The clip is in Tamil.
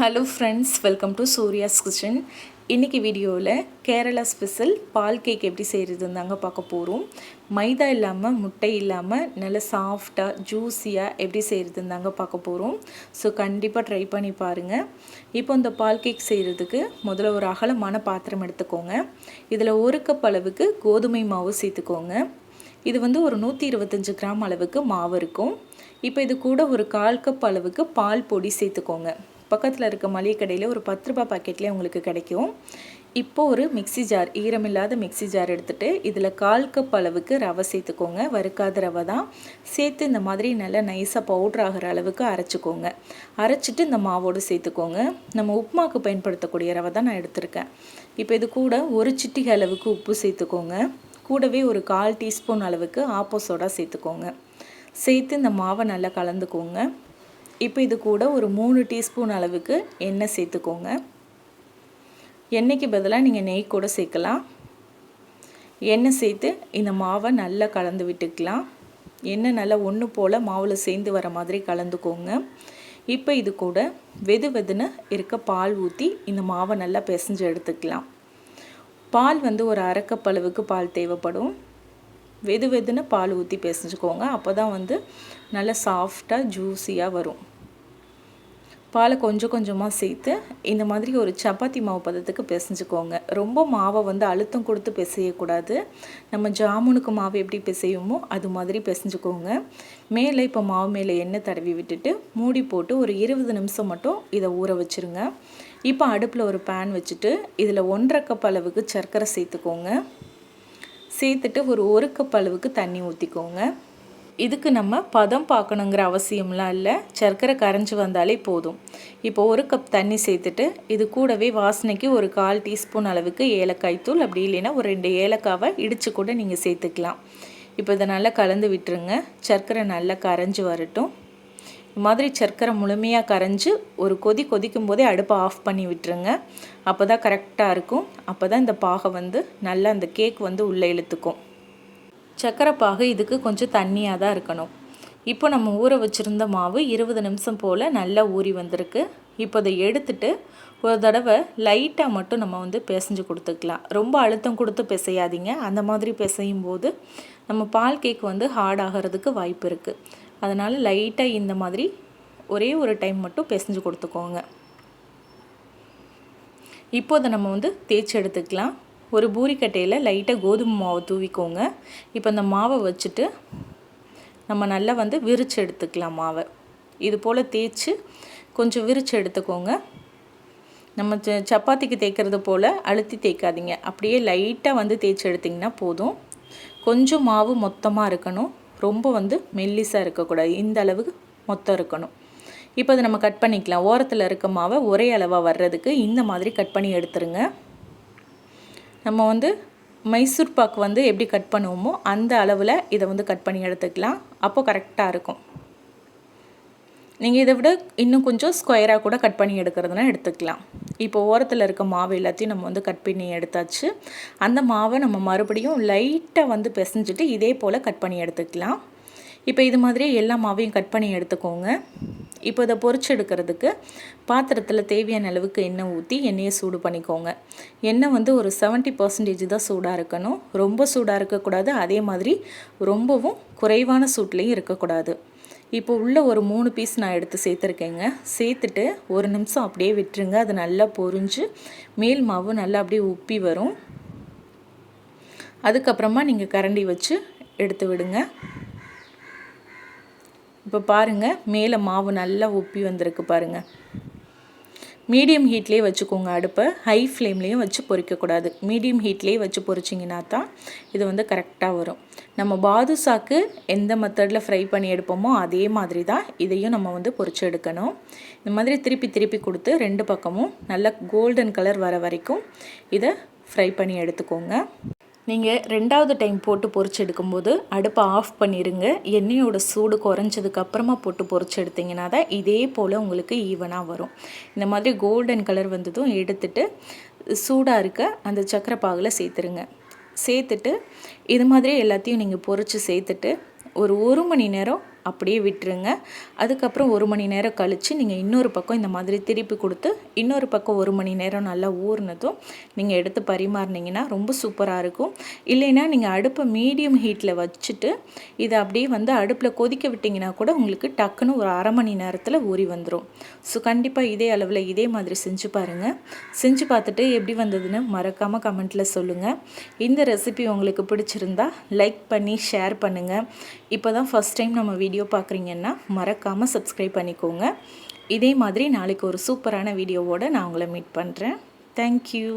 Hello friends welcome to Surya's kitchen இன்றைக்கி வீடியோவில் கேரளா ஸ்பெஷல் பால் கேக் எப்படி செய்கிறதுன்னு தாங்க பார்க்க போகிறோம் மைதா இல்லாமல் முட்டை இல்லாமல் நல்லா சாஃப்டாக ஜூஸியாக எப்படி செய்கிறதுன்னு தாங்க பார்க்க போகிறோம் ஸோ கண்டிப்பாக ட்ரை பண்ணி பாருங்கள் இப்போ இந்த பால் கேக் செய்கிறதுக்கு முதல்ல ஒரு அகலமான பாத்திரம் எடுத்துக்கோங்க. இதில் ஒரு கப் அளவுக்கு கோதுமை மாவு சேர்த்துக்கோங்க. இது வந்து ஒரு நூற்றி இருபத்தஞ்சி கிராம் அளவுக்கு மாவு இருக்கும். இப்போ இது கூட ஒரு கால் கப் அளவுக்கு பால் பொடி சேர்த்துக்கோங்க. பக்கத்தில் இருக்க மளிகை கடையில் ஒரு பத்து ரூபாய் பாக்கெட்லேயே உங்களுக்கு கிடைக்கும். இப்போ ஒரு மிக்சி ஜார் ஈரமில்லாத மிக்சி ஜார் எடுத்துகிட்டு இதில் கால் கப் அளவுக்கு ரவை சேர்த்துக்கோங்க. வறுக்காத ரவை தான். சேர்த்து இந்த மாதிரி நல்லா நைஸாக பவுட்ரு ஆகிற அளவுக்கு அரைச்சிக்கோங்க. அரைச்சிட்டு இந்த மாவோடு சேர்த்துக்கோங்க. நம்ம உப்புமாக்கு பயன்படுத்தக்கூடிய ரவை தான் நான் எடுத்திருக்கேன். இப்போ இது கூட ஒரு சிட்டிகை அளவுக்கு உப்பு சேர்த்துக்கோங்க. கூடவே ஒரு கால் டீஸ்பூன் அளவுக்கு ஆப்போ சோடா சேர்த்துக்கோங்க. சேர்த்து இந்த மாவை நல்லா கலந்துக்கோங்க. இப்போ இது கூட ஒரு மூணு டீஸ்பூன் அளவுக்கு எண்ணெய் சேர்த்துக்கோங்க. எண்ணெய்க்கு பதிலாக நீங்கள் நெய் கூட சேர்க்கலாம். எண்ணெய் சேர்த்து இந்த மாவை நல்லா கலந்து விட்டுக்கலாம். எண்ணெய் நல்லா ஒன்று போல் மாவில் சேர்ந்து வர மாதிரி கலந்துக்கோங்க. இப்போ இது கூட வெது வெதுன்னு இருக்க பால் ஊற்றி இந்த மாவை நல்லா பிசைஞ்சு எடுத்துக்கலாம். பால் வந்து ஒரு அரைக்கப் அளவுக்கு பால் தேவைப்படும். வெது வெதுன்னு பால் ஊற்றி பிசைஞ்சுக்கோங்க. அப்போ தான் வந்து நல்லா சாஃப்டாக ஜூஸியாக வரும். பாலை கொஞ்சம் கொஞ்சமாக சேர்த்து இந்த மாதிரி ஒரு சப்பாத்தி மாவு பதத்துக்கு பிசைஞ்சுக்கோங்க. ரொம்ப மாவை வந்து அழுத்தம் கொடுத்து பிசையக்கூடாது. நம்ம ஜாமுனுக்கு மாவு எப்படி பிசையுமோ அது மாதிரி பிசைஞ்சுக்கோங்க. மேலே இப்போ மாவு மேலே எண்ணெய் தடவி விட்டுட்டு மூடி போட்டு ஒரு இருபது நிமிஷம் மட்டும் இதை ஊற வச்சுருங்க. இப்போ அடுப்பில் ஒரு பேன் வச்சுட்டு இதில் ஒன்றரை கப் அளவுக்கு சர்க்கரை சேர்த்துக்கோங்க. சேர்த்துட்டு ஒரு ஒரு கப் அளவுக்கு தண்ணி ஊற்றிக்கோங்க இதுக்கு நம்ம பதம் பார்க்கணுங்கிற அவசியம்லாம் இல்லை. சர்க்கரை கரைஞ்சி வந்தாலே போதும். இப்போ ஒரு கப் தண்ணி சேர்த்துட்டு இது கூடவே வாசனைக்கு ஒரு கால் டீஸ்பூன் அளவுக்கு ஏலக்காய் தூள் அப்படி இல்லைன்னா ஒரு ரெண்டு ஏலக்காவை இடித்து கூட நீங்கள் சேர்த்துக்கலாம். இப்போ இதை நல்லா கலந்து விட்டுருங்க. சர்க்கரை நல்லா கரைஞ்சி வரட்டும். இது மாதிரி சர்க்கரை முழுமையாக கரைஞ்சி ஒரு கொதி கொதிக்கும் போதே அடுப்பை ஆஃப் பண்ணி விட்டுருங்க. அப்போ தான் கரெக்டாக இருக்கும். அப்போ தான் இந்த பாகை வந்து நல்லா அந்த கேக் வந்து உள்ளே இழுத்துக்கும். சக்கரை பாகு இதுக்கு கொஞ்சம் தண்ணியாக தான் இருக்கணும். இப்போ நம்ம ஊற வச்சுருந்த மாவு இருபது நிமிஷம் போல் நல்லா ஊறி வந்திருக்கு. இப்போ அதை எடுத்துட்டு ஒரு தடவை லைட்டாக மட்டும் நம்ம வந்து பிசைஞ்சு கொடுத்துக்கலாம். ரொம்ப அழுத்தம் கொடுத்து பிசையாதீங்க. அந்த மாதிரி பிசையும் போது நம்ம பால் கேக் வந்து ஹார்ட் ஆகிறதுக்கு வாய்ப்பு இருக்குது அதனால் லைட்டாக இந்த மாதிரி ஒரே ஒரு டைம் மட்டும் பிசைஞ்சு கொடுத்துக்கோங்க. இப்போ அதை நம்ம வந்து தேய்ச்சி எடுத்துக்கலாம். ஒரு பூரிக்கட்டையில் லைட்டாக கோதுமை மாவை தூவிக்கோங்க. இப்போ இந்த மாவை வச்சுட்டு நம்ம நல்லா வந்து விரித்து எடுத்துக்கலாம் மாவை. இது போல் தேய்ச்சி கொஞ்சம் விரித்து எடுத்துக்கோங்க. நம்ம சப்பாத்திக்கு தேய்க்கிறது போல் அழுத்தி தேய்க்காதீங்க. அப்படியே லைட்டாக வந்து தேய்ச்சி எடுத்திங்கன்னா போதும். கொஞ்சம் மாவு மொத்தமாக இருக்கணும். ரொம்ப வந்து மெல்லிஸாக இருக்கக்கூடாது. இந்த அளவுக்கு மொத்தம் இருக்கணும். இப்போ அதை நம்ம கட் பண்ணிக்கலாம். ஓரத்தில் இருக்க மாவை ஒரே அளவாக வர்றதுக்கு இந்த மாதிரி கட் பண்ணி எடுத்துருங்க. நம்ம வந்து மைசூர் பாக்கு வந்து எப்படி கட் பண்ணுவோமோ அந்த அளவில் இதை வந்து கட் பண்ணி எடுத்துக்கலாம். அப்போ கரெக்டாக இருக்கும். நீங்கள் இதை விட இன்னும் கொஞ்சம் ஸ்கொயராக கூட கட் பண்ணி எடுக்கிறதுனா எடுத்துக்கலாம். இப்போ ஓரத்தில் இருக்க மாவு எல்லாத்தையும் நம்ம வந்து கட் பண்ணி எடுத்தாச்சு. அந்த மாவை நம்ம மறுபடியும் லைட்டாக வந்து பிசைஞ்சிட்டு இதே போல் கட் பண்ணி எடுத்துக்கலாம். இப்போ இது மாதிரி எல்லா மாவையும் கட் பண்ணி எடுத்துக்கோங்க. இப்போ இதை பொறிச்சு எடுக்கிறதுக்கு பாத்திரத்தில் தேவையான அளவுக்கு எண்ணெய் ஊற்றி எண்ணெயை சூடு பண்ணிக்கோங்க. எண்ணெய் வந்து ஒரு செவன்ட்டி பர்சன்டேஜ் தான் சூடாக இருக்கணும். ரொம்ப சூடாக இருக்கக்கூடாது. அதே மாதிரி ரொம்பவும் குறைவான சூட்லேயும் இருக்கக்கூடாது. இப்போ உள்ள ஒரு மூணு பீஸ் நான் எடுத்து சேர்த்துருக்கேங்க. சேர்த்துட்டு ஒரு நிமிஷம் அப்படியே விட்டுருங்க. அது நல்லா பொரிஞ்சு மேல் மாவு நல்லா அப்படியே உப்பி வரும். அதுக்கப்புறமா நீங்கள் கரண்டி வச்சு எடுத்து விடுங்க. இப்போ பாருங்கள் மேலே மாவு நல்லா உப்பி வந்திருக்கு பாருங்கள் மீடியம் ஹீட்லேயே வச்சுக்கோங்க அடுப்பை. ஹை ஃப்ளேம்லேயும் வச்சு பொறிக்கக்கூடாது. மீடியம் ஹீட்லேயே வச்சு பொரிச்சிங்கன்னா தான் இது வந்து கரெக்டாக வரும். நம்ம பாதுசாக்கு எந்த மெத்தடில் ஃப்ரை பண்ணி எடுப்போமோ அதே மாதிரி தான் இதையும் நம்ம வந்து பொறிச்சு எடுக்கணும். இந்த மாதிரி திருப்பி திருப்பி கொடுத்து ரெண்டு பக்கமும் நல்லா கோல்டன் கலர் வர வரைக்கும் இதை ஃப்ரை பண்ணி எடுத்துக்கோங்க. நீங்கள் ரெண்டாவது டைம் போட்டு பொறிச்சு எடுக்கும்போது அடுப்பை ஆஃப் பண்ணிடுங்க எண்ணெயோட சூடு குறைஞ்சதுக்கப்புறமா போட்டு பொறிச்சு எடுத்திங்கன்னா தான் இதே போல் உங்களுக்கு ஈவனாக வரும். இந்த மாதிரி கோல்டன் கலர் வந்ததும் எடுத்துட்டு சூடாக இருக்க அந்த சக்கரை பாகில் சேர்த்துருங்க. சேர்த்துட்டு இது மாதிரி எல்லாத்தையும் நீங்கள் பொறிச்சு சேர்த்துட்டு ஒரு ஒரு மணி நேரம் அப்படியே விட்டுருங்க. அதுக்கப்புறம் ஒரு மணி நேரம் கழித்து நீங்கள் இன்னொரு பக்கம் இந்த மாதிரி திருப்பி கொடுத்து இன்னொரு பக்கம் ஒரு மணி நேரம் நல்லா ஊறினதும் நீங்கள் எடுத்து பரிமாறினீங்கன்னா ரொம்ப சூப்பராக இருக்கும். இல்லைன்னா நீங்கள் அடுப்பை மீடியம் ஹீட்டில் வச்சுட்டு இதை அப்படியே வந்து அடுப்பில் கொதிக்க விட்டிங்கன்னா கூட உங்களுக்கு டக்குன்னு ஒரு அரை மணி நேரத்தில் ஊறி வந்துடும் ஸோ கண்டிப்பாக இதே அளவில் இதே மாதிரி செஞ்சு பாருங்கள் செஞ்சு பார்த்துட்டு எப்படி வந்ததுன்னு மறக்காமல் கமெண்ட்டில் சொல்லுங்கள் இந்த ரெசிபி உங்களுக்கு பிடிச்சிருந்தா லைக் பண்ணி ஷேர் பண்ணுங்கள் இப்போ தான் ஃபஸ்ட் டைம் நம்ம வீடியோ பார்க்குறீங்கன்னா மறக்காமல் சப்ஸ்கிரைப் பண்ணிக்கோங்க. இதே மாதிரி நாளைக்கு ஒரு சூப்பரான வீடியோவோடு நான் உங்களை மீட் பண்ணுறேன் தேங்க்யூ